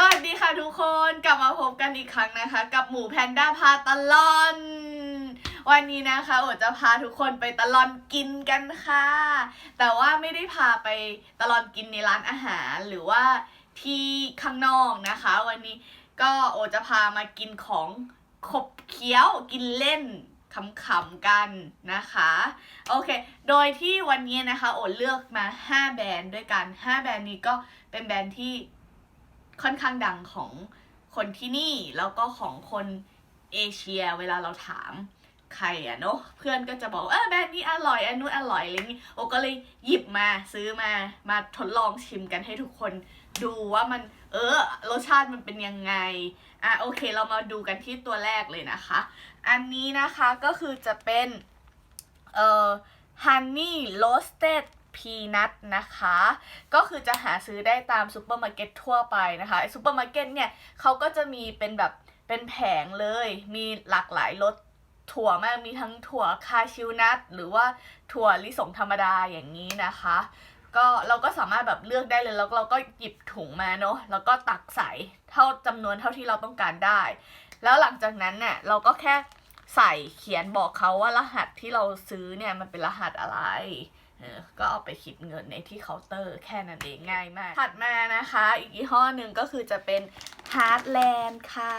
สวัสดีค่ะทุกคนกลับมาพบกันอีกครั้งนะคะ กับหมูแพนด้าพาตลอนวันนี้นะคะโอจะพาทุกคนไปตลอนกินกันค่ะ แต่ว่าไม่ได้พาไปตลอนกินในร้านอาหารหรือว่าที่ข้างนอกนะคะ วันนี้ก็โอจะพามากินของขบเคี้ยวกินเล่นขำๆกันนะคะโอเค โดยที่วันนี้นะคะโอเลือกมา 5 แบรนด์ด้วยกัน 5 แบรนด์นี้ก็เป็นแบรนด์ที่ ค่อนข้างดังของคนที่นี่แล้วก็ของคนเอเชียเวลาเราถามใครอะเนาะเพื่อนก็จะบอกเออแบรนด์นี้อร่อยอันนู้นอร่อยอะไรอย่างนี้โอก็เลยหยิบมาซื้อมามาทดลองชิมกันให้ทุกคนดูว่ามันเออรสชาติมันเป็นยังไงอะโอเคเรามาดูกันที่ตัวแรกเลยนะคะ อันนี้นะคะก็คือจะเป็นเอ่อ honey roasted peanut นะคะ ก็คือจะหาซื้อได้ตามซูเปอร์มาร์เก็ตทั่วไปนะคะซูเปอร์มาร์เก็ตเนี่ยเขาก็จะมีเป็นแบบเป็นแผงเลย มีหลากหลายรสถั่วมากมีทั้งถั่วคาชิวนัทหรือว่าถั่วลิสงธรรมดาอย่างนี้นะคะ ก็เราก็สามารถแบบเลือกได้เลยแล้วเราก็หยิบถุงมาเนาะแล้วก็ตักใส่เท่าจำนวนเท่าที่เราต้องการได้ แล้วหลังจากนั้นเนี่ยเราก็แค่ใส่เขียนบอกเขาว่ารหัสที่เราซื้อเนี่ยมันเป็นรหัสอะไร เออก็เอาไปคิดเงินในที่เคาน์เตอร์แค่นั้นเองง่ายมาก ถัดมานะคะ อีกยี่ห้อหนึ่งก็คือจะเป็น Heartland ค่ะ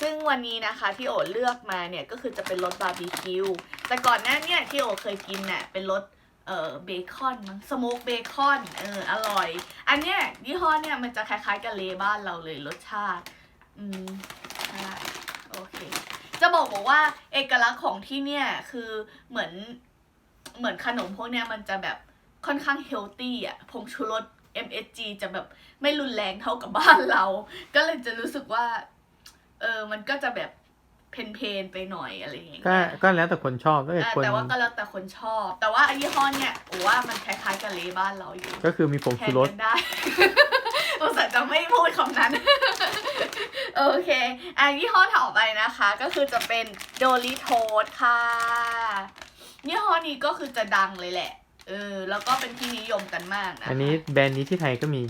ซึ่งวันนี้นะคะที่โอเลือกมาเนี่ยก็คือจะเป็นรสบาร์บีคิว แต่ก่อนหน้าเนี่ยที่โอเคยกินเนี่ยเป็นรสเอ่อเบคอนมั้งสโมกเบคอนเอออร่อย อันเนี้ยยี่ห้อเนี่ยมันจะคล้ายๆกับเลบ้านเราเลยรสชาติ อืมโอเค จะบอกบอกว่าเอกลักษณ์ของที่เนี่ยคือเหมือน เหมือนขนมพวกเนี้ยมันจะแบบค่อนข้างเฮลตี้อะผงชูรส MSG จะแบบไม่รุนแรงเท่ากับบ้านเรา ก็เลยจะรู้สึกว่า เออ มันก็จะแบบเพนๆไปหน่อยอะไรอย่างเงี้ย ก็ก็แล้วแต่คนชอบแล้วแต่อ่าคนแต่ว่าก็แล้วแต่คนชอบ แต่ว่าไอ้ยี่ห้อเนี่ยโอ้ว่ามันคล้ายๆกับเลบ้านเราอยู่ ก็คือมีผงแทชูนรสกันได้อุตส่าห์จะไม่พูดคำนั้น โอเคอันยี่ห้อต่อไปนะคะ ก็คือจะเป็นโดริโทสค่ะ ยี่ห้อนี้ก็คือจะดังเลยแหละ เออ แล้วก็เป็นที่นิยมกันมากนะอันนี้แบรนด์นี้ที่ไทยก็มี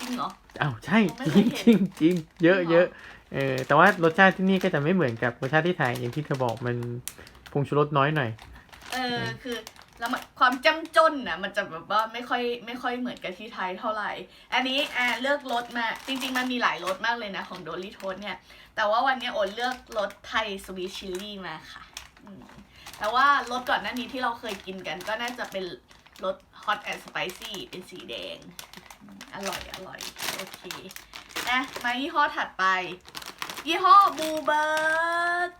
จริงเหรอ อ้าวใช่ไม่จเคริยงเห็นจริงจริงเยอะจริงเหรอเยอะเออแต่ว่ารสชาติที่นี่ก็จะไม่เหมือนกับรสชาติที่ไทยอย่างที่เธอบอกมันผงชูรสน้อยหน่อย เออ คือแล้วมันความจ้ำจ้นน่ะมันจะแบบว่าไม่ค่อยไม่ค่อยเหมือนกับที่ไทยเท่าไหร่ อันนี้อ่าเลือกรสมา จริง ๆ มันมีหลายรสมากเลยนะ ของโดริโทสเนี่ย แต่ว่าวันนี้โอนเลือกรสไทยสวีทชิลลี่มาค่ะอืม แต่ว่ารสก่อนหน้านี้ที่เราเคยกินกันก็น่าจะเป็นรส hot and spicy เป็นสีแดง อร่อย อร่อย โอเคนะมายี่ห้อถัดไป ยี่ห้อบูเบิร์ด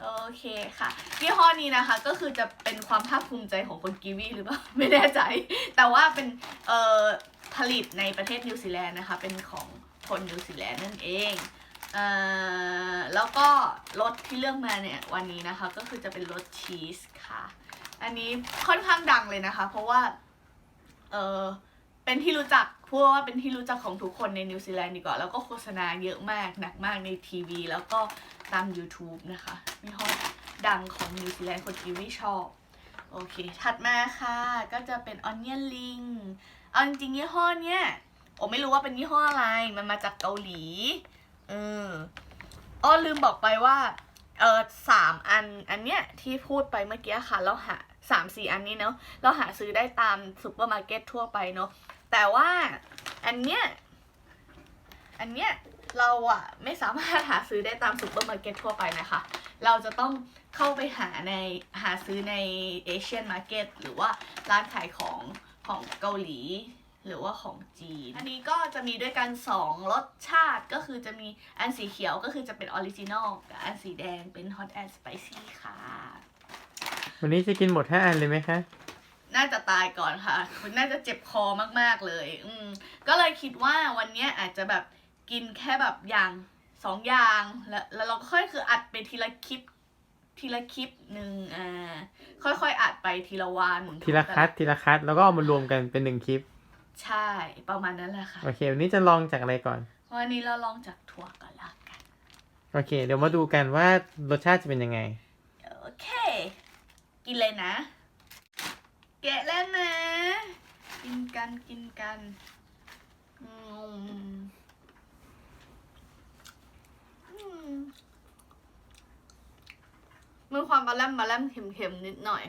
โอเคค่ะ ยี่ห้อนี้นะคะก็คือจะเป็นความภาคภูมิใจของคนกีวีหรือเปล่า ไม่แน่ใจ แต่ว่าเป็นเอ่อผลิตในประเทศนิวซีแลนด์นะคะ เป็นของคนนิวซีแลนด์นั่นเอง แล้วก็รสที่เลือกมาเนี่ยวันนี้นะคะก็คือจะเป็นรสชีสค่ะ อันนี้ค่อนข้างดังเลยนะคะ เพราะว่าเออเป็นที่รู้จักพูดว่าเป็นที่รู้จักของทุกคนในนิวซีแลนด์ดีกว่าแล้วก็โฆษณาเยอะมากหนักมากในทีวี แล้วก็ตาม YouTube นะคะยี่ห้อดังของนิวซีแลนด์คนกีวีชอบโอเค ถัดมาค่ะ ก็จะเป็น Onion Ring เอาจริงๆยี่ห้อเนี้ยผมไม่รู้ว่าเป็นยี่ห้ออะไร มันมาจากเกาหลี เอออ้อลืมบอกไปว่า เออสามอันอันเนี้ยที่พูดไปเมื่อกี้ค่ะ เราหาสามสี่อันนี้เนาะเราหาซื้อได้ตามซูเปอร์มาร์เก็ตทั่วไปเนาะแต่ว่าอันเนี้ยอันเนี้ยเราอะไม่สามารถหาซื้อได้ตามซูเปอร์มาร์เก็ตทั่วไปนะคะ เราจะต้องเข้าไปหาในหาซื้อในเอเชียนมาร์เก็ตหรือว่าร้านขายของของเกาหลี หรือว่าของจีน อันนี้ก็จะมีด้วยกัน 2 รสชาติก็คือจะมีอันสีเขียวก็คือจะเป็นออริจินอลกับอันสีแดงเป็น Hot and Spicy ค่ะ วันนี้จะกินหมดห้าอันเลยไหมคะ น่าจะตายก่อนค่ะ คุณน่าจะเจ็บคอมากๆเลย อืมก็เลยคิดว่าวันเนี้ยอาจจะแบบกินแค่แบบอย่างสองอย่างแล้วแล้วเราก็ค่อยคืออัดไปทีละคลิปทีละคลิปหนึ่งอ่าค่อยๆอัดไปทีละวันทีละคัดทีละคัดแล้วก็เอามารวมกันเป็นหนึ่งคลิป ใช่ประมาณนั้นแหละค่ะ โอเค วันนี้จะลองจากอะไรก่อน วันนี้เราลองจากถั่วก่อนละกัน โอเค เดี๋ยวมาดูกันว่ารสชาติจะเป็นยังไง โอเค กินเลยนะ แกะแล้วนะ กินกันกินกันอืมมีความบาแลมบาแลมเค็มๆนิดหน่อย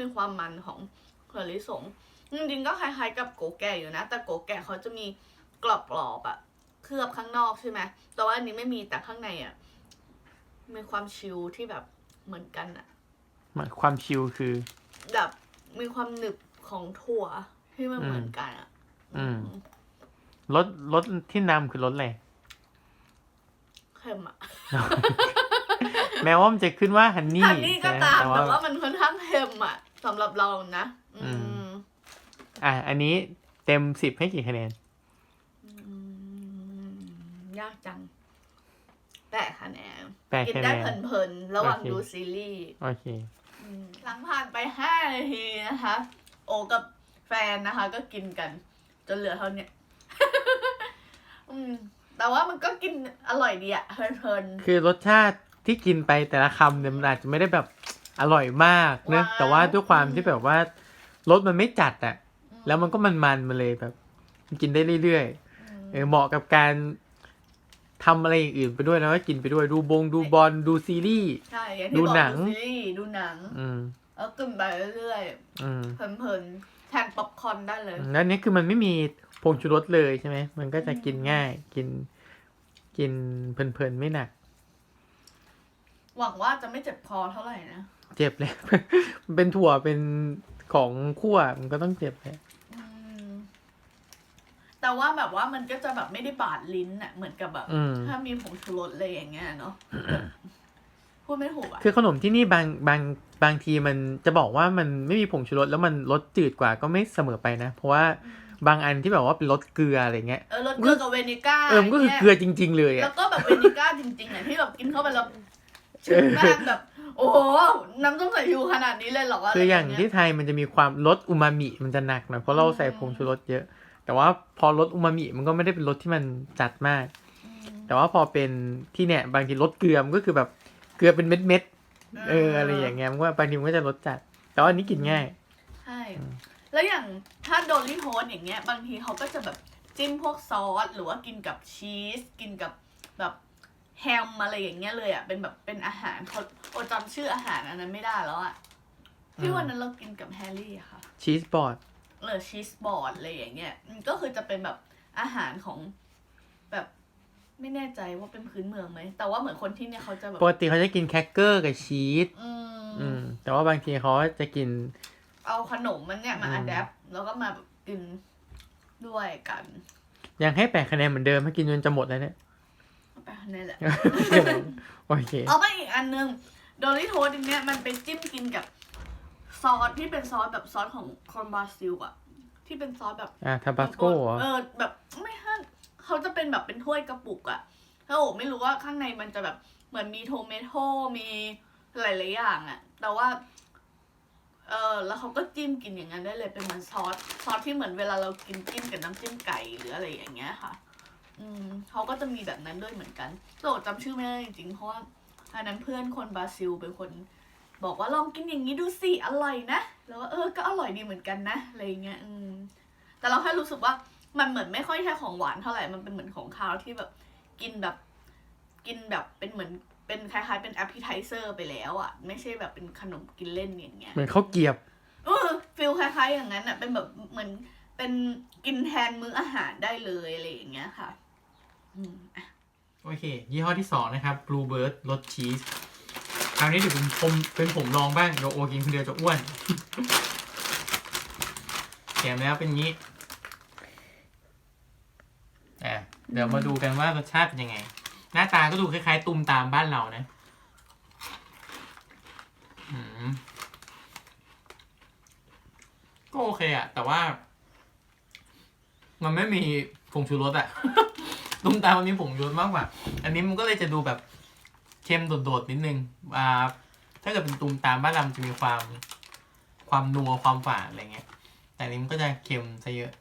มีความมันของถั่วลิสง จริงๆก็คล้ายๆกับโกแก่อยู่นะ แต่โกแก่เขาจะมีกรอบๆอะเคลือบข้างนอกใช่ไหมแต่ว่าอันนี้ไม่มีแต่ข้างในอะมีความชิลที่แบบเหมือนกันอะหมายความชิลคือ แบบมีความหนึบของถั่วที่มันอืมเหมือนกันอะอืมรสรสที่นำคือรสอะไร เค็มอะแม้ว่ามันจะขึ้นว่าฮันนี่อันนี้ก็ใช่ไหตามแต่แต่ว่าว่ามันค่อนข้างเค็มอะสำหรับเรานะ อือืม อะอันนี้เต็มสิบให้กี่คะแนนอืมยากจังแปดคะแนนแปดกินคะแนได้น เพลินๆระหว่างโอเค ดูซีรีส์โอเค อืมหลังผ่านไปห้านาทีนะคะ โอกับแฟนนะคะ ก็กินกัน จนเหลือเท่าเนี้ย อืม แต่ว่ามันก็กินอร่อยดีอะเพลิน คือรสชาติที่กินไปแต่ละคำเนี่ยมันอาจจะไม่ได้แบบอร่อยมากเนอะว้าวแต่ว่าด้วยความที่แบบว่ารสมันไม่จัดอะๆ แล้วมันก็มันมันๆมาเลยแบบกินได้เรื่อยอืมๆเออเหมาะกับการทำอะไรอย่างอื่นไปด้วยแล้วก็กินไปด้วยดูบงดูบอลดูซีรีส์ ใช่อย่างที่ดูบอกหนัง ดูซีรีส์ดูหนัง อืมแล้วกินไปเรื่อยอืม ๆเพลินๆแทนป๊อปคอร์นได้เลย แล้วอันนี้คือมันไม่มีผงชูรสเลยใช่ไหม มันก็จะกินง่าย กิน กินเพลินๆไม่หนัก หวังว่าจะไม่เจ็บคอเท่าไหร่นะ เจ็บเลย มันเป็นถั่วเป็นของคั่วมันก็ต้องเจ็บเลยอืม แต่ว่าแบบว่ามันก็จะแบบไม่ได้บาดลิ้นอะเหมือนกับแบบ อืม ถ้ามีผงชูรสอะไรอย่างเงี้ยเนาะแบบพูดไม่ถูกอะคือขนมที่นี่บางบางบางทีมันจะบอกว่ามันไม่มีผงชูรสแล้วมันรสจืดกว่าก็ไม่เสมอไปนะ เพราะว่าบางอันที่แบบว่าเป็นรสเกลืออะไรเงี้ย เออรสเกลือกับเวนิก้าเออมันก็คือเกลือจริง ๆ เลยแล้อะ วก็แบบเวนิก้าจริงๆอะที่แบบกินเข้าไปแล้วชื่นมากแบบ โอ้โหน้ำส้มสายชูขนาดนี้เลยเหรอคืออย่างะไรที่ไทยมันจะมีความรสอูมามิมันจะหนักหน่อยเพราะเราใส่ผงชูรสเยอะ แต่ว่าพอรสอูมามิมันก็ไม่ได้เป็นรสที่มันจัดมากอืมแต่ว่าพอเป็นที่เนี่ยบางทีรสเกลือมันก็คือแบบเกลือเป็นเม็ดเม็ดๆเอออะไรอย่างเงี้ยมันก็บางทีมันก็จะรสจัด แต่ว่าอันนี้กินง่ายใช่แล้วอย่างถ้าโดนลิโทสอย่างเงี้ย บางทีเขาก็จะแบบจิ้มพวกซอสหรือว่ากินกับชีสกินกับแบบแฮมอะไรอย่างเงี้ยเลยอะเป็นแบบเป็นอาหารเขาโอจำชื่ออาหารอันนั้นไม่ได้แล้วอะที่อืมวันนั้นเรากินกับแฮร์รี่อะค่ะ ชีสบอร์ด หรือชีสบอร์ดอะไรอย่างเงี้ยอืมก็คือจะเป็นแบบอาหารของแบบไม่แน่ใจว่าเป็นพื้นเมืองไหม แต่ว่าเหมือนคนที่เนี่ยเขาจะแบบปกติเขาจะกินแครกเกอร์กับชีสอืมอืมแต่ว่าบางทีเขาจะกิน เอาขนมมันเนี่ยมาอืมอัดแอปแล้วก็มาแบบกินด้วยกัน ยังให้แปดคะแนนเหมือนเดิมให้กินจนจะหมดแล้วเนี่ยไปนี่แหละโอเคเอาไปอีกอันนึงโดริโทสเนี่ยมันไปจิ้มกินกับ ซอสที่เป็นซอสแบบซอสของคอนบราซิลอะที่เป็นซอสแบบอ่าทาบาสโกเหรอเออแบบไม่ฮะเขาจะเป็นแบบเป็นถ้วยกระปุกอะแล้วโอ้ไม่รู้ว่าข้างในมันจะแบบเหมือนมีโทเมโต้มีหลายๆอย่างอะแต่ว่า เออแล้วเขาก็จิ้มกินอย่างนั้นได้เลยเป็นเหมือนซอสซอสที่เหมือนเวลาเรากินจิ้มกับน้ำจิ้มไก่หรืออะไรอย่างเงี้ยค่ะ อืมเขาก็จะมีแบบนั้นด้วยเหมือนกันโตจำชื่อไม่ได้จริงๆเพราะว่าอันนั้นเพื่อนคนบราซิลเป็นคน บอกว่าลองกินอย่างนี้ดูสิอร่อยนะแล้วว่าเออก็อร่อยดีเหมือนกันนะอะไรอย่างเงี้ยอืมแต่เราแค่รู้สึกว่ามันเหมือนไม่ค่อยแค่ของหวานเท่าไหร่มันเป็นเหมือนของคาวที่แบบกินแบบกินแบบเป็นเหมือนเป็นคล้ายๆเป็น appetizer ไปแล้วอะ่ะไม่ใช่แบบเป็นขนมกินเล่นอย่างเงี้ยเหมือนข้าวเกรียบเออฟิลคล้ายๆอย่างนั้นอะ่ะเป็นแบบเหมือนเป็นกินแทนมื้ออาหารได้เลยอะไรอย่างเงี้ยค่ะ อืมอะโอเค ยี่ห้อที่สองนะครับ Bluebird รสชีส คราวนี้เดี๋ยวเป็นผมเป็นผมลองบ้างเดี๋ยวโอกินคนเดียวจะอ้วนแถมแล้วเป็นงี้อะเดี๋ยวมาดูกันว่ารสชาติเป็นยังไง หน้าตาก็ดูคล้ายๆตุ่มตามบ้านเรานะก็โอเคอะแต่ว่า มันไม่มีผงชูรสอะตุ่มตามมันมีผงชูรสมากกว่า อันนี้มันก็เลยจะดูแบบ เค็มโดดๆนิดนึงอ่าถ้าเกิดเป็นตุมตามบ้านเรามันจะมีความความนัวความฝาดอะไรเงี้ย แต่อันนี้มันก็จะเค็มซะเยอะ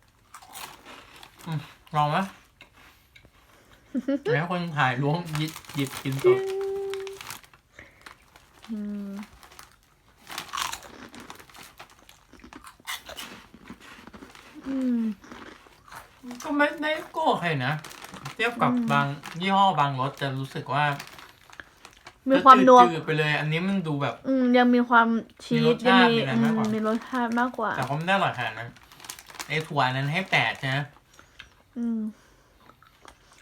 อมลองไหมแล้วคนถ่ายล้วงหยิบหยิบกินสดอืมอืมก็ไม่ได้ก็โอเคนะ เทียบกับบางยี่ห้อบางรสจะรู้สึกว่า มีความนัวจืดๆไปเลยอันนี้มันดูแบบ อืมยังมีความชีสมีรสยังชาติมีมีอะไรอืมากกว่ามมีรสชาติมากกว่า แต่ก็ไม่ได้อร่อยขนาดนั้นไอ้ถั่วอันนั้นให้แปดใช่ไหมอืม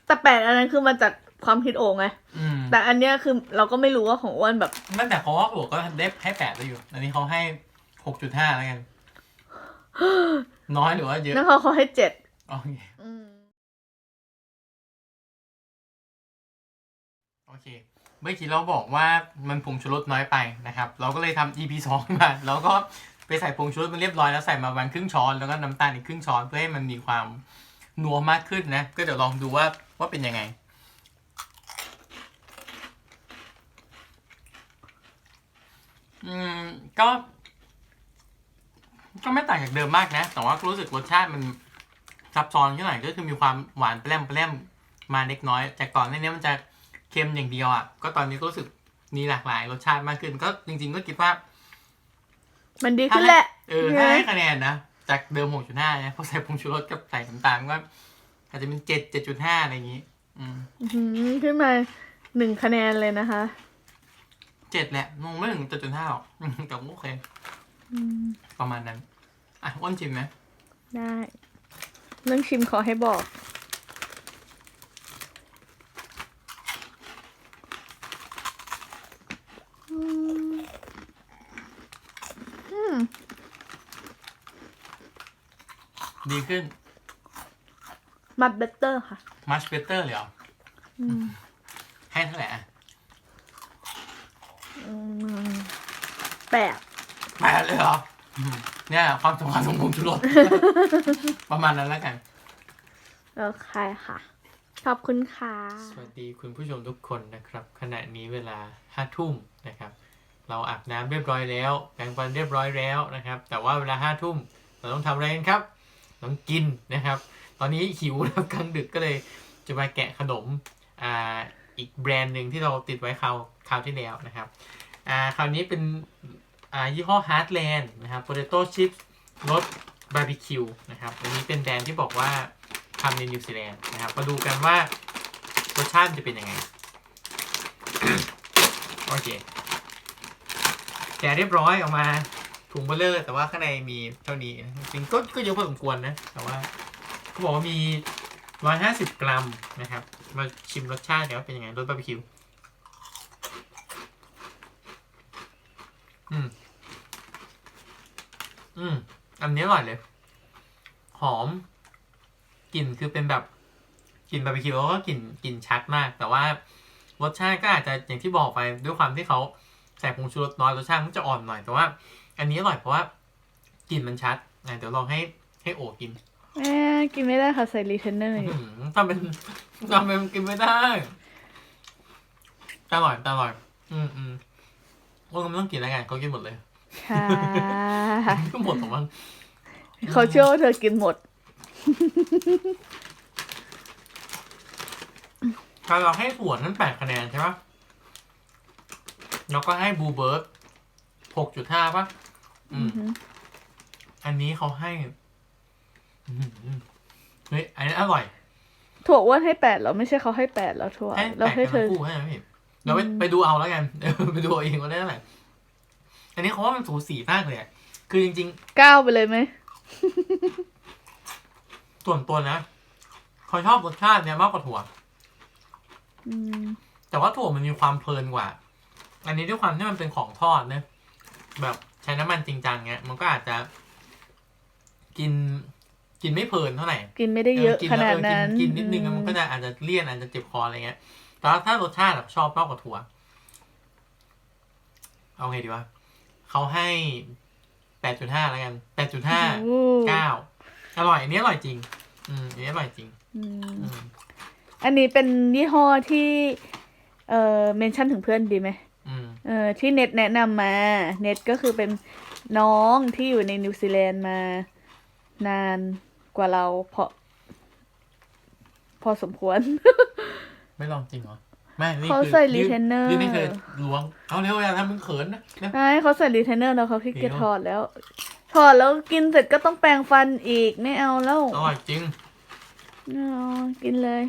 แต่แปดอันนั้นคือมาจากความคิดโอ่งไงอืมแต่อันเนี้ยคือเราก็ไม่รู้ว่าของอ้วนแบบนั่นแต่เขาว่าถั่วก็ได้ให้แปดได้อยู่ อันนี้เขาให้หกจุดห้าแล้วกัน น้อยหรือว่าเยอะนั่นเขาเขาให้เจ็ดโอเคอืม โอเค เมื่อกี้เราบอกว่ามันผงชูรสน้อยไปนะครับ เราก็เลยทำ EP สองมาแล้วก็ไปใส่ผงชูรสมันเรียบร้อยแล้วใส่มาวันครึ่งช้อนแล้วก็น้ำตาลอีกครึ่งช้อนเพื่อให้มันมีความนัวมากขึ้นนะ ก็เดี๋ยวลองดูว่าว่าเป็นยังไง อืมก็ ก็ไม่ต่างจากเดิมมากนะ แต่ว่ารู้สึกรสชาติมันซับซ้อนขึ้นหน่อยก็คือมีความหวานแปร่มแปร่มมาเล็กน้อย จากก่อนหน้านี้มันจะ ค็มอย่างเดียวอะก็ตอนนี้ก็รู้สึกมีหลากหลายรสชาติมากขึ้น ก็จริง ๆ ก็คิดว่า มันดีขึ้นแหละ เออถ้าให้คะแนนนะ จากเดิม6.5นะพอใส่ผงชูรสกับใส่น้ำตาลก็อาจจะเป็น7 7.5อะไรอย่างงี้ อืมอื้อหือขึ้นมาหนึ่งคะแนนเลยนะคะเจ็ดแหละมองไม่ถึง7.5หรอกอืมแต่ก็โอเคอืมประมาณนั้น อะอ้วนชิมไหมได้ เรื่องชิมขอให้บอก อืมอืมดีขึ้นมัดเบเตอร์ค่ะ much better เลยเหรออืมให้เท่าไหร่อะอืมแปดแปดเลยเหรออืมเนี่ยความสำคัญของผงชูรส ประมาณนั้นแล้วกัน โอเคค่ะ ขอบคุณค่ะ สวัสดีคุณผู้ชมทุกคนนะครับ ขณะนี้เวลาห้าทุ่มนะครับ เราอาบน้ำเรียบร้อยแล้วแปรงฟันเรียบร้อยแล้วนะครับ แต่ว่าเวลาห้าทุ่มเราต้องทำอะไรกันครับต้องกินนะครับ ตอนนี้หิวแล้วกลางดึกก็เลยจะมาแกะขนมอ่าอีกแบรนด์หนึ่งที่เราติดไว้คราวคราวที่แล้วนะครับอ่าคราวนี้เป็นอ่ายี่ห้อ Heartland นะครับ Potato Chips รสบาร์บีคิวนะครับ อันนี้เป็นแบรนด์ที่บอกว่า ทำในนิวซีแลนด์นะครับ มาดูกันว่ารสชาติมันจะเป็นยังไง โอเคแกะเรียบร้อยออกมาถุงเบลเลอร์ แต่ว่าข้างในมีเท่านี้จริงก็ก็เยอะพอสมควรนะ แต่ว่าเขาบอกว่ามีร้อยห้าสิบกรัมนะครับ มาชิมรสชาติกันว่าเป็นยังไงรสบาร์บีคิวอืม อืม อันนี้อร่อยเลย หอม กลิ่นคือเป็นแบบกลิ่นบาร์บีคิวแล้วก็กลิ่นกลิ่นชัดมาก แต่ว่ารสชาติก็อาจจะอย่างที่บอกไปด้วยความที่เขาใส่ผงชูรสน้อยรสชาติมันจะอ่อนหน่อยแต่ว่า อันนี้อร่อยเพราะว่ากลิ่นมันชัดอะเดี๋ยวลองให้ให้โอกินแม่กินไม่ได้ค่ะใส่รีเทนเนอร์อยู่อื้อหือทำเป็นทำเป็นกินไม่ได้แต่อร่อยแต่อร่อย อืมอืมโอ้ยก็ไม่ต้องกินแล้วกันเขากินหมดเลยค่ะก็หมดของมันเขาเชื่อว่าเธอกินหมด ถ้าเราให้ถั่วนั้นแปดคะแนนใช่ปะแล้วก็ให้บูเบิร์ตหกจุดห้าป่ะอืม อันนี้เขาให้อื้อหือเฮ้ยอันนี้อร่อย ถั่วอ้วนให้แปดแล้วไม่ใช่เขาให้แปดแล้วถั่วให้เราแปดให้กันเธอทั้งคู่ให้ไหมพี่เราไปอืมไปดูเอาแล้วกันเออไปดูเอาเองว่าได้เท่าไหร่อันนี้เขาว่ามันสูสีมากเลยอะคือจริงเก้าไปเลยไหมๆ ส่วนตัวนะเขาชอบรสชาติเนี้ยมากกว่าถั่ว อืม แต่ว่าถั่วมันมีความเพลินกว่า อันนี้ด้วยความที่มันเป็นของทอดนะแบบใช้น้ำมันจริงจังเงี้ย มันก็อาจจะ กิน กินไม่เพลินเท่าไหร่กินไม่ได้เยอะกินขแล้วนาดเออกินั้นกินนิดนึงมันก็จะอาจจะเลี่ยนอาจจะเจ็บคออะไรเงี้ย แต่ว่าถ้ารสชาติอะชอบมากกว่าถั่ว เอาไงดีวะเขาให้แปดจุดห้าแล้วกันแปดจุดห้าโอ้เก้า อร่อยอันนี้อร่อยจริง อืมอันนี้อร่อยจริง อืมอืมอันนี้เป็นยี่ห้อที่เอ่อเมนชั่นถึงเพื่อนดีไหมอืมเออที่เน็ตแนะนำมา เน็ตก็คือเป็นน้องที่อยู่ในนิวซีแลนด์มา นานกว่าเราพอ พอสมควร ไม่ลองจริงเหรอ ไม่นี่เขาคือใส่ยื่น retainer ยื่นไม่เคยล้วง เอาเร็วอย่าทำมึงเขินนะเร็ว ใช่เขาใส่รีเทนเนอร์แล้วเขาขี้เกียจเดี๋ยวถอดแล้ว พอดแล้วกินเสร็จก็ต้องแปรงฟันอีกไม่เอาแล้วอร่อยจริงไม่อกินเลย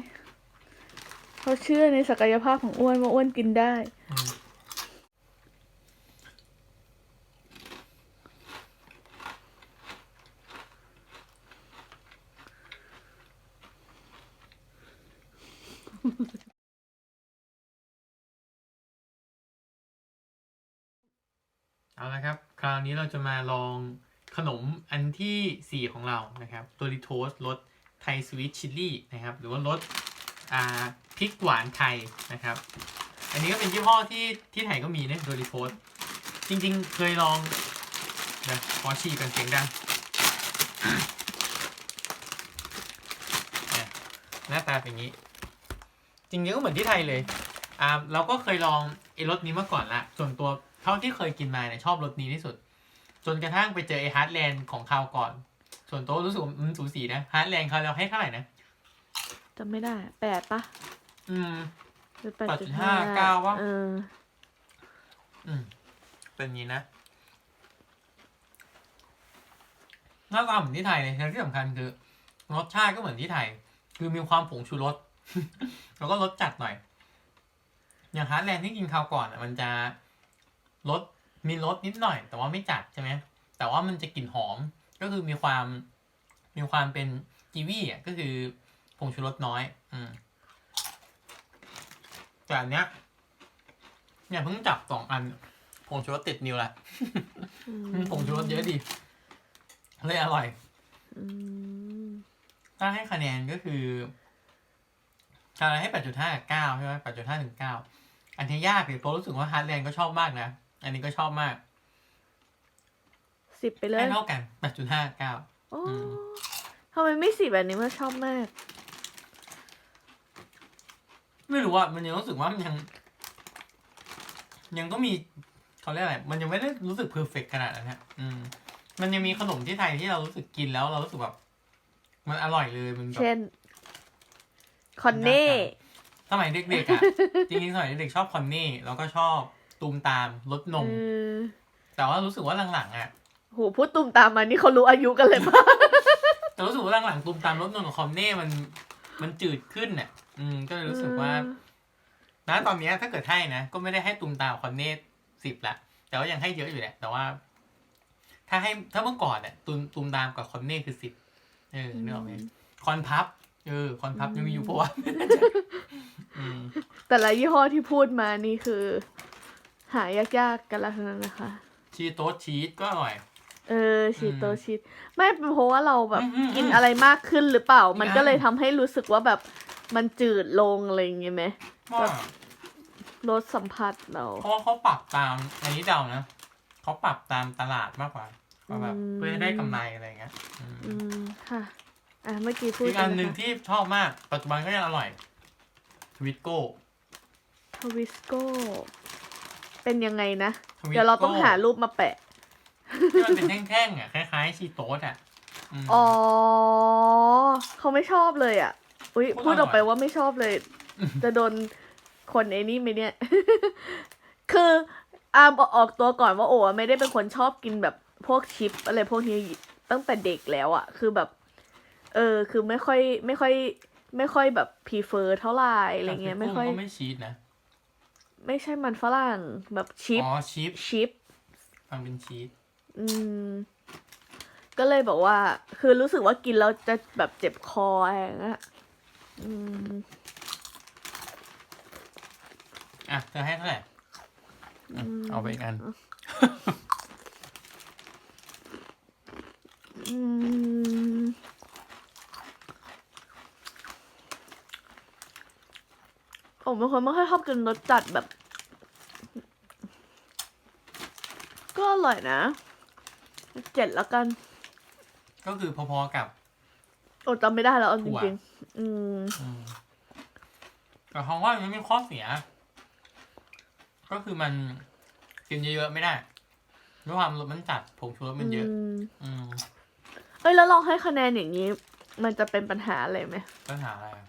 เขาเชื่อในศักยภาพของอ้วนว่าอ้วนกินได้ เอาละครับ คราวนี้เราจะมาลอง ขนมอันที่ 4 ของเรานะครับโดริโทสรสไทยสวีทชิลลี่นะครับ หรือว่ารสพริกหวานไทยนะครับ อันนี้ก็เป็นยี่ห้อที่ที่ไทยก็มีนะโดริโทสจริงๆ เคยลองเดี๋ยวขอฉี่กันเสียงดังหน้าตาเป็นอย่างนี้ จริงๆก็เหมือนที่ไทยเลยอ่าเราก็เคยลองไอ้รสนี้มาก่อนละส่วนตัวเท่าที่เคยกินมาเนี่ยชอบรสนี้ที่สุด จนกระทั่งไปเจอไอ้ฮาร์ดแลนด์ของคราวก่อน ส่วนตัวรู้สึกว่ามันสูสีนะฮาร์ดแลนด์เขาเราให้เท่าไหร่นะ จำไม่ได้แปดปะอืม หรือแปแปดดจุจุดดห้าห้าเก้าวะ เออเป็นอย่างนี้นะหน้าตาเหมือนที่ไทยเลยแต่ที่สำคัญคือ รสชาติก็เหมือนที่ไทย คือมีความผงชูรส แล้วก็รสจัดหน่อย อย่างฮาร์ดแลนด์ที่กินคราวก่อนอะมันจะรส มีรสนิดหน่อย แต่ว่าไม่จัดใช่ไหมแต่ว่ามันจะกลิ่นหอมก็คือมีความมีความเป็นกีวีอะก็คือผงชูรสน้อย อืมแต่อันเนี้ยเนี่ยเพิ่งจับสองอันผงชูรสติดนิ้วละผงชูรสเยอะดีเลยอร่อยอืมถ้าให้คะแนนก็คือชาไลให้8.5กับ9ใช่ไหม8.5ถึง9อันนี้ยากเลยเพราะรู้สึกว่าฮาร์ดแลนด์ก็ชอบมากนะ อันนี้ก็ชอบมากสิบไปเลยให้เท่ากัน8.5 9โอ้อืมทำไมไม่สิบแบบนี้มันชอบมาก ไม่รู้ว่ามันยังรู้สึกว่ามันยัง ยังก็มีเขาเรียกอะไรมันยังไม่ได้รู้สึกเพอร์เฟกขนาดนั้นฮะอืม มันยังมีขนมที่ไทยที่เรารู้สึกกินแล้วเรารู้สึกแบบมันอร่อยเลยมันแบบเช่นคอนเน่สมัยเด็กๆอะจริงๆสมัยเด็กๆชอบคอนนี่แล้วก็ชอบ ตูมตามรสนมเออแต่ว่ารู้สึกว่าหลังๆอะโหพูดตุมตามมานี่เขารู้อายุกันเลยปะแต่รู้สึกว่าหลังๆตูมตามรสนมกับคอนเน่มัน มันจืดขึ้นเนี่ยอืม ก็เลยรู้สึกว่าณตอนเนี้ยถ้าเกิดให้นะ ก็ไม่ได้ให้ตูมตามคอนเน่สิบละแต่ว่ายังให้เยอะอยู่แหละ แต่ว่า ถ้าให้ถ้าเมื่อก่อนเนี่ยตูมตูมตามกับคอนเน่คือสิบเออนึกออกไหมคอนพับ เออ คอนพับยังมีอยู่ปะวะไม่แน่ใจอืมแต่ละยี่ห้อที่พูดมานี่คือ หายากๆกันละทั้งนั้นนะคะ ชีโต๊ชีสก็อร่อย เออชีโตชีสไม่เป็นเพราะว่าเราแบบอืมอืมกินอะไรมากขึ้นหรือเปล่า มันก็อีกอันเลยทำให้รู้สึกว่าแบบมันจืดลงอะไรอย่างเงี้ยไหมว่ารสสัมผัสเรา เพราะว่าเขาปรับตามอันนี้เดานะเขาปรับตามตลาดมากกว่าว่าแบบอืม เพื่อให้ได้กำไรอะไรเงี้ยอืมอืมค่ะ อะเมื่อกี้พูดอีกอันหนึ่งะคะที่ชอบมากปัจจุบันก็ยังอร่อยทวิตโก้ทวิสโก้ เป็นยังไงนะ Twisco เดี๋ยวเราต้องหารูปมาแปะที่มันเป็นแท่งๆอะคล้ายๆชีโต๊ดอะมอ๋อเขาไม่ชอบเลยอะ อุ้ยพูพูดดอร่อยออกไปว่าไม่ชอบเลย จะโดนคนไอ้นี่ไหมเนี่ย คืออามออกตัวก่อนว่าโอ้ไม่ได้เป็นคนชอบกินแบบพวกชิปอะไรพวกนี้ตั้งแต่เด็กแล้วอะคือแบบ เออ คือไม่ค่อยไม่ค่อย ไม่ค่อยแบบพ r เฟอร์เท่าไหร่อะไรเงี้ยไม่ค่อยก็ไม่ชีสนะ ไม่ใช่มันฝรั่งแบบชิปอ๋อชีสชิปฟังเป็นชีสอืม ก็เลยบอกว่า คือรู้สึกว่ากินแล้วจะแบบเจ็บคออะไรอย่างเงี้ยอืมอะเธอให้เท่าไหร่อะอืมเอาไปอีกอัน ผมเป็นคนไม่ค่อยชอบกินรสจัดแบบ ก็อร่อยนะเจ็ดแล้วกัน ก็คือพอๆกับ โอ้จำไม่ได้แล้วเอาจถั่วริงๆอืม อืมแต่ของว่ามันมีข้อเสีย ก็คือมันกินเยอะๆไม่ได้ด้วยความรสมันจัดผงชูรสมันเยอะ มอืมเอ้ยแล้วลองให้คะแนนอย่างนี้ มันจะเป็นปัญหาอะไรไหมปัญหาอะไรอะ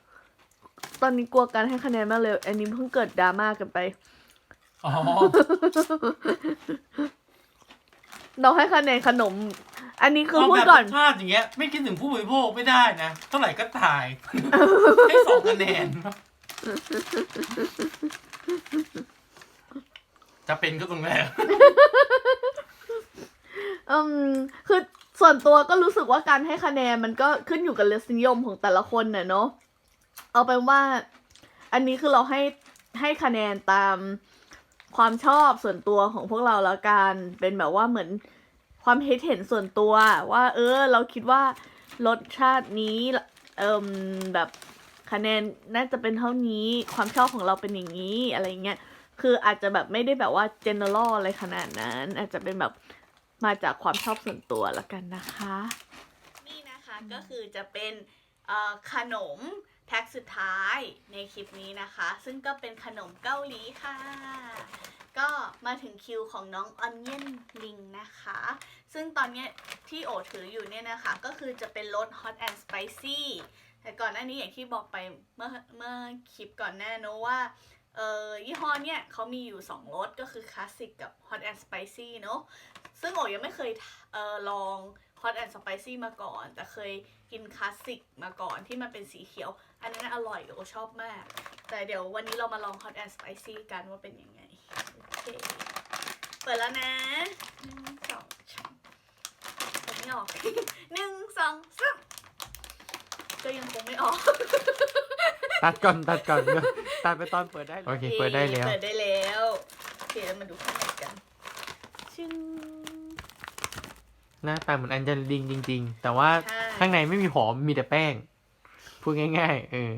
ตอนนี้กลัวการให้คะแนนมากเลย อันนี้เพิ่งเกิดดราม่ากันไป อ๋อ เราให้คะแนนขนม อันนี้คือเอาพูดแบบก่อนรสชาติอย่างเงี้ยไม่คิดถึงผู้บริโภคไม่ได้นะ เท่าไหร่ก็ตาย ให้สองคะแนน จะเป็นก็ตรงแรกอืมคือส่วนตัวก็รู้สึกว่าการให้คะแนนมันก็ขึ้นอยู่กับรสนิยมของแต่ละคนน่ะเนาะ เอาเป็นว่า อันนี้คือเราให้ให้คะแนนตามความชอบส่วนตัวของพวกเราแล้วกันเป็นแบบว่าเหมือนความเห็นเห็นส่วนตัวว่า เออ เราคิดว่ารสชาตินี้เอิมแบบคะแนนน่าจะเป็นเท่านี้ความชอบของเราเป็นอย่างนี้อะไรเงี้ยคืออาจจะแบบไม่ได้แบบว่า general อะไรขนาดนั้น อาจจะเป็นแบบมาจากความชอบส่วนตัวละกันนะคะ นี่นะคะก็คือจะเป็นขนม แท็กสุดท้ายในคลิปนี้นะคะ ซึ่งก็เป็นขนมเกาหลีค่ะ ก็มาถึงคิวของน้องออนเนียนลิงนะคะ ซึ่งตอนนี้ที่โอถืออยู่เนี่ยนะคะ ก็คือจะเป็นรส hot and spicy แต่ก่อนหน้านี้อย่างที่บอกไปเมื่อเมื่อคลิปก่อนหน้าเนว่าเออยี่ห้อเนี่ยเขามีอยู่ 2รสก็คือคลาสสิกกับ hot and spicy เนอะซึ่งโอยังไม่เคยเออลอง hot and spicy มาก่อน แต่เคยกินคลาสสิกมาก่อนที่มันเป็นสีเขียว อันนั้นอร่อยโอชอบมาก แต่เดี๋ยววันนี้เรามาลอง hot and spicy กันว่าเป็นยังไง โอเค เปิดแล้วนะหนึ่งสองสามเปิดไม่ออกหนึ่งสองสามก็ยังคงไม่ออก ตัดก่อนตัดก่อนเดี๋ยวตัดไปตอนเปิดได้โอเคเปิดได้แล้วเปิดได้แล้วโอเคเรามาดูข้างในกันชึ้งหน้าตาเหมือนอันเจลิงจริง ๆ แต่ว่าใช่ข้างในไม่มีหอมมีแต่แป้ง พูดง่ายๆ เออ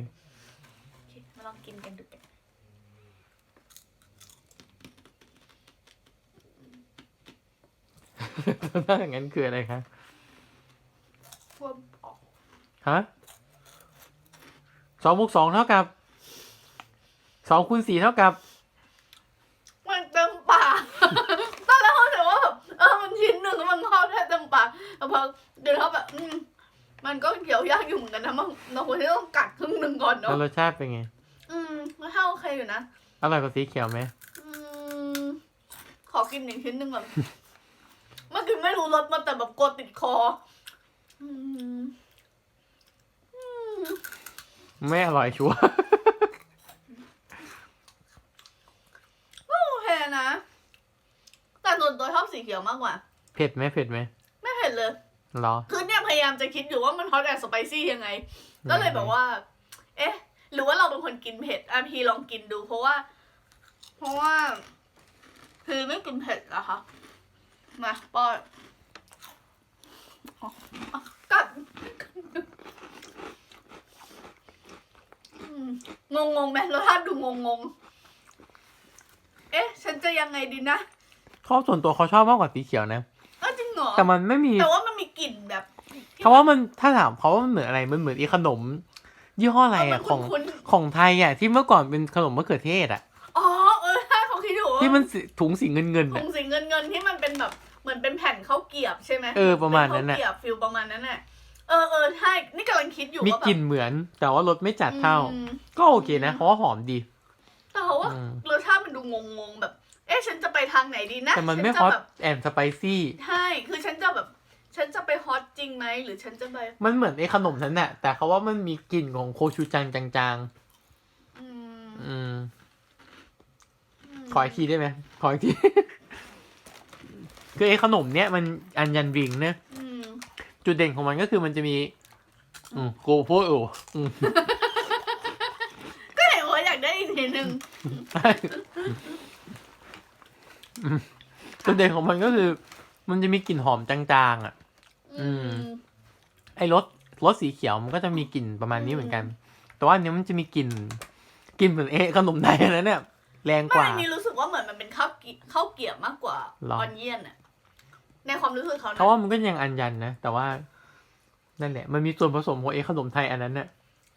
โอเคมาลองกินกันดูกันถ้าอย่างนั้นคืออะไรคะพวกออกฮะสองบวกสองเท่ากับสองคูณสี่เท่ากับ มันเต็มปากตอนแรกเขาถือว่าแบบเออมันชิ้นหนึ่งแล้วมันเข้าแทบเต็มปากแต่พอเดินเข้าแบบอืม มันก็เกี่ยวยากอยู่เหมือนกันนะมันเราควรที่ต้องกัดครึ่งหนึ่งก่อนแล้วเนาะรสชาติเป็นไง อืมรสชาติโอเคอยู่นะอร่อยกว่าสีเขียวไหมอืมขอกินอีกชิ้นหนึ่งก่อน เมื่อกี้ไม่รู้รสมันแต่แบบกลัวติดคอ อืมอืมไม่อร่อยชัวร์ โอเคนะแต่ส่วนตัวชอบสีเขียวมากกว่า เผ็ดไหมเผ็ดไหมไม่เผ็ดเลย เหรอ คือเนี่ยพยายามจะคิดอยู่ว่ามันฮอตแอนด์สไปซี่ยังไง ก็เลยแบบว่า เอ๊ะ หรือว่าเราเป็นคนกินเผ็ดอะพี่ลองกินดู เพราะว่า เพราะว่าคือไม่กินเผ็ดเหรอคะ มาป้อนอ๋ออะกัดอืมงงงๆไหมรสชาติดูงงงๆเอ๊ะ ฉันจะยังไงดีนะชอบส่วนตัวเขาชอบมากกว่าสีเขียวนะ เอ้าจริงเหรอแต่มันไม่มีแต่ว่ามันมีกลิ่นแบบเขาว่ามันถ้าถามเขาว่ามันเหมือนอะไรมันเหมือนอีขนม ยี่ห้ออะไรอะเมันของคุ้นของไทยอะที่เมื่อก่อนเป็นขนมมะเขือเทศอะๆอ๋อเออใช่เขาคิดอยู่ว่าที่มันสีถุงสีเงินเงินๆถุอะงสีเงินเงินๆที่มันเป็นแบบเหมือนเป็นแผ่นข้าวเกรียบใช่ไหมเออประมาณนั้นเป็น่ะข้าวเกรียบฟิลประมาณนั้นน่ะเออเออใช่ นี่กำลังคิดอยู่มีว่าแบบกลิ่นเหมือน แต่ว่ารสไม่จัดเท่าอืมก็โอเคนะเพราะว่าหอมดี แต่เขาว่าอืมรสชาติมันดูงงงๆแบบ เอ๊ะฉันจะไปทางไหนดีนะแต่มันไม่ฉัฮอตจะแบบแอนสไปซี่ใช่คือฉันจะแบบ ฉันจะไปฮอตจริงไหมหรือฉันจะไป มันเหมือนไอ้ขนมนั้นแหละแต่เขาว่ามันมีกลิ่นของโคชูจังจางอืมๆอืมมขออีกทีได้ไหมขออีกทีคือไอ้ขนมเนี้ยมันอันยันริงเนะอืมจุดเด่นของมันก็คือมันจะมี อืมกูพูดอยู่อืมก็เห็นว่าอยากได้อีกทีหนึ่งอืม จุดเด่นของมันก็คือ มันจะมีกลิ่นหอมจางๆอะ อืม ไอ้รสรสสีเขียวมันก็จะมีกลิ่นประมาณนี้เหมือนกัน แต่ว่าอันนี้มันจะมีกลิ่นกลิ่นเหมือนเอะขนมไทยอันนั้นเนี่ย แรงกไม่ว่านี่รู้สึกว่าเหมือนมันเป็นข้าวเกรีข้าวเกรียบมากกว่าหรอ ออนเยียนอะในความรู้สึกเขานะเขาว่ามันก็ยังอันยันนะ แต่ว่า นั่นแหละ มันมีส่วนผสมของเอะขนมไทยอันนั้นเนี่ย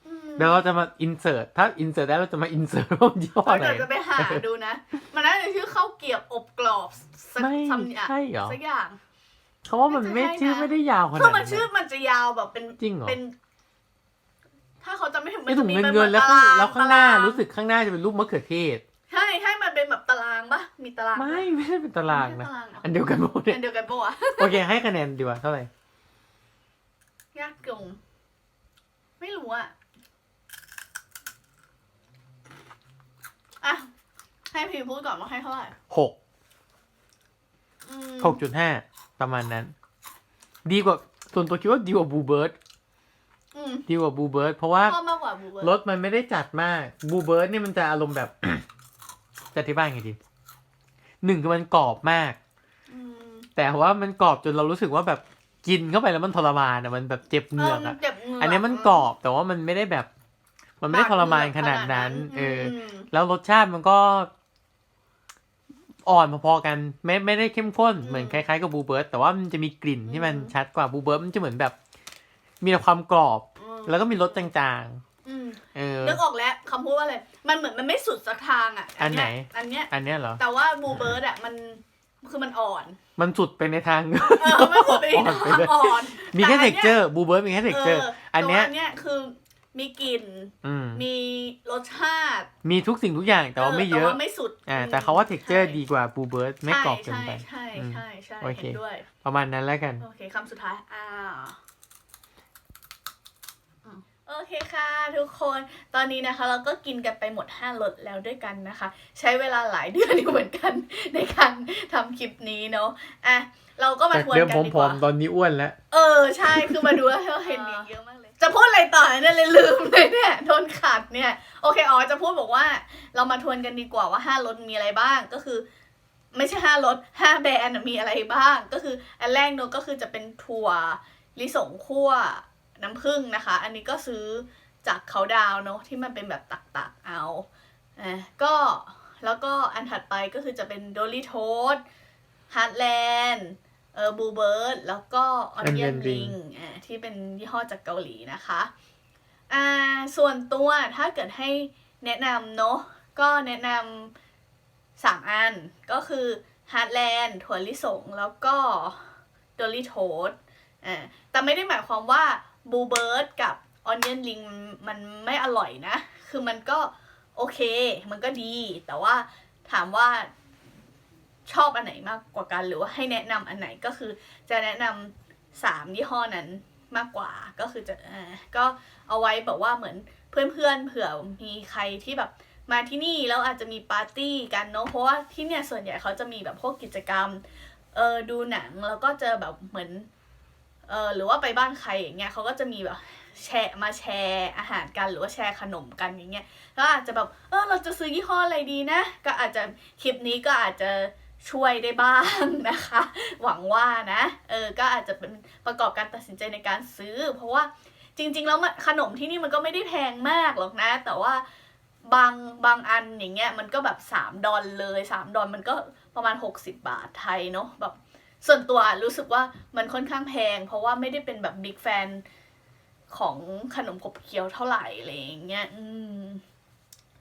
อืมเดี๋ยวเราจะมาอินเสิร์ตถ้าอินเสิร์ตได้เราจะมาอินเสิร์ตว่ามันยี่ห้อเราไหนเดี๋ยวจะไปหาดูนะ มันน่าจะชื่อข้าว เกรียบอบกรอบสักไม่คำอย่างใช่เหรอ สักอย่าง เขาว่ามันไม่ไม่ใช่นะ ชื่อไม่ได้ยาวขนาดคือมันนั้น ชื่อนะมันจะยาวแบบเป็นจริงเหรอ เป็น ถ้าเขาจะไม่ถึงมัไอ้นถุจะงมีเงินเป็นเงินเหมืแล้อวนข้างตารางแล้วข้างหน้าตรรู้สึกข้างหน้าจะเป็นรูปมะเขือเทศ ใช่ใช่มันเป็นแบบตารางปะมีตารางไม่ไม่ได้เป็นตารางนะ ไม่ใช่ตารางเหรออันเดียวกันหมดเนี่ยอันเดียวกันปะวะ โอเคให้คะแนนดีกว่าเท่าไหร่ยากกงไม่รู้อะอะ ให้พีพูดก่อนว่าให้เท่าไหร่หกอืมหกจุดห้าประมาณนั้น ดีกว่าส่วนตัวคิดว่าดีกว่าบูเบิร์ดอืมดีกว่าบูเบิร์ดเพราะว่า ชอบมากกว่าบูเบิร์รสมันไม่ได้จัดมากบูเบิร์ดเนี่ยมันจะอารมณ์แบบ จะอธิบายไงดีหนึ่งคือมันกรอบมาก อืมแต่ว่ามันกรอบจนเรารู้สึกว่าแบบกินเข้าไปแล้วมันทรมานอะมันแบบเจ็บเหงือกมัอะเจ็บเหงือกอันนี้มันกรอบแต่ว่ามันไม่ได้แบบ มันไม่ได้ทรมานขนาดนั้น เออมแล้วรสชาติมันก็ อ่อนพอๆกันไม่ไม่ได้เข้มข้นอืมเหมือนคล้ายๆกับบูเบิร์ตแต่ว่ามันจะมีกลิ่นที่มันชัดกว่าบูเบิร์ตมันจะเหมือนแบบ มีแต่ความกรอบอืมแล้วก็มีรสจางอืมๆเออ นึกออกแล้วคำพูดว่าอะไร มันเหมือนมันไม่สุดสักทางอะอันไหน เยอันเนี้ย อันเนี้ยเหรอ แต่ว่าบูเบิร์ดอะมันคือมันอ่อน มันสุดไปในทาง เออมันสุดไปอ่อนไปเลย อ่อนมีแค่แต่เท็นกนี้ยเจอร์บูเบิร์ตมีแค่เท็กเจอร์อันเนี้ยตัวอันเนี้ยคือ มีกลิ่น อืมมีรสชาติมีทุกสิ่งทุกอย่างแต่ว่าไม่เยอะแต่ว่าไม่สุดอ่าอืมแต่เขาว่าเท็กเจอร์ใช่ดีกว่าบูเบิร์ตไม่กรอบเกินไป ใช่อืมใช่ใช่โอใช่เค เห็นด้วย ประมาณนั้นแล้วกัน โอเคคำสุดท้ายอ่าโอเคค่ะทุกคนตอนนี้นะคะ เราก็กินกันไปหมด 5รสแล้วด้วยกันนะคะ ใช้เวลาหลายเดือนอยู่เหมือนกัน ในการทำคลิปนี้เนาะอะเราก็มาจากทวนเดิมกันดีผกอว่ามๆตอนนี้อ้วนแล้ว เออ ใช่ คือมาดู พูดอะไรต่อเนี่ยเลยลืมเลยเนี่ยโดนขัดเนี่ย โอเคอ๋อจะพูดบอกว่า เรามาทวนกันดีกว่าว่าห้ารสมีอะไรบ้างก็คือ ไม่ใช่ห้ารสห้าแบรนด์มีอะไรบ้าง ก็คืออันแรกเนอะก็คือจะเป็นถั่วลิสงคั่วน้ำผึ้งนะคะ อันนี้ก็ซื้อจากเขาดาวเนอะที่มันเป็นแบบตักๆเอาอะก็แล้วก็อันถัดไปก็คือจะเป็นโดลิโทสฮาร์ดแลนด์เออบูเบิร์ดแล้วก็ออนเนียนริงอ่าที่เป็นยี่ห้อจากเกาหลีนะคะ อ่าส่วนตัวถ้าเกิดให้แนะนำเนอะก็แนะนำสามอันก็คือฮาร์ดแลนด์ถั่วลิสง แล้วก็ดอลลี่โทสอ่าแต่ไม่ได้หมายความว่าบูเบิร์ดกับออนเนียนลิงมันไม่อร่อยนะ คือมันก็โอเค มันก็ดี แต่ว่าถามว่าชอบอันไหนมากกว่ากัน หรือว่าให้แนะนำอันไหนก็คือจะแนะนำสามยี่ห้อนั้น มากกว่าก็คือจะอ่าก็เอาไว้แบบว่าเหมือนเพื่อนๆเผื่อมีใครที่แบบมาที่นี่แล้วอาจจะมีปาร์ตี้กันเนาะเพราะว่าที่เนี่ยส่วนใหญ่เขาจะมีแบบพวกกิจกรรมเออดูหนังแล้วก็เจอแบบเหมือนเออหรือว่าไปบ้านใครอย่างเงี้ยเขาก็จะมีแบบแชร์มาแชร์อาหารกันหรือว่าแชร์ขนมกันอย่างเงี้ยแล้วอาจจะแบบเออเราจะซื้อยี่ห้ออะไรดีนะ ก็อาจจะคลิปนี้ก็อาจจะ ช่วยได้บ้างนะคะ หวังว่านะเออก็อาจจะเป็นประกอบการตัดสินใจในการซื้อ เพราะว่าจริง ๆ แล้วขนมที่นี่มันก็ไม่ได้แพงมากหรอกนะ แต่ว่าบางบางอันอย่างเงี้ยมันก็แบบสามดอลเลยสามดอลมันก็ประมาณหกสิบบาทไทยเนาะแบบส่วนตัวรู้สึกว่ามันค่อนข้างแพง เพราะว่าไม่ได้เป็นแบบบิ๊กแฟนของขนมขบเคี้ยวเท่าไหร่อะไรอย่างเงี้ยอืม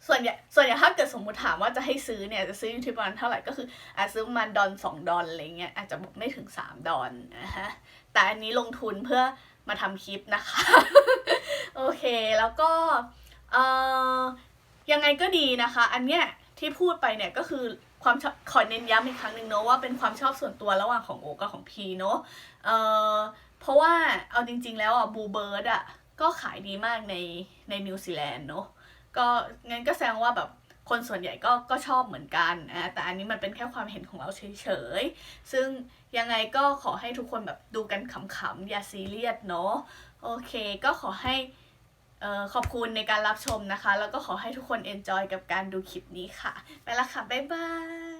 ส่วนใหญ่ส่วนใหญ่ถ้าเกิดสมมุติถามว่าจะให้ซื้อเนี่ยจะซื้ออยู่ที่ประมาณเท่าไหร่ก็คืออาจซื้อประมาณดอลสองดอลอะไรเงี้ยอาจจะบอกไม่ถึงสามดอลนะฮะแต่อันนี้ลงทุนเพื่อมาทำคลิปนะคะ โอเคแล้วก็เอ่อยังไงก็ดีนะคะ อันเนี้ยที่พูดไปเนี่ยก็คือความชอบขอเน้นย้ำอีกครั้งหนึ่งเนอะว่าเป็นความชอบส่วนตัวระหว่างของโอกับของพีเนอะเอ่อเพราะว่าเอาจริง ๆ แล้วอะบูเบิร์ดอะก็ขายดีมากในในนิวซีแลนด์เนอะ ก็งั้นก็แสดงว่าแบบคนส่วนใหญ่ก็ก็ชอบเหมือนกันนะแต่อันนี้มันเป็นแค่ความเห็นของเราเฉยๆ ซึ่งยังไงก็ขอให้ทุกคนแบบดูกันขำๆ อย่าซีเรียสเนาะ โอเคก็ขอให้ออขอบคุณในการรับชมนะคะ แล้วก็ขอให้ทุกคนเอนจอยกับการดูคลิปนี้ค่ะ ไปละค่ะ บ๊ายบาย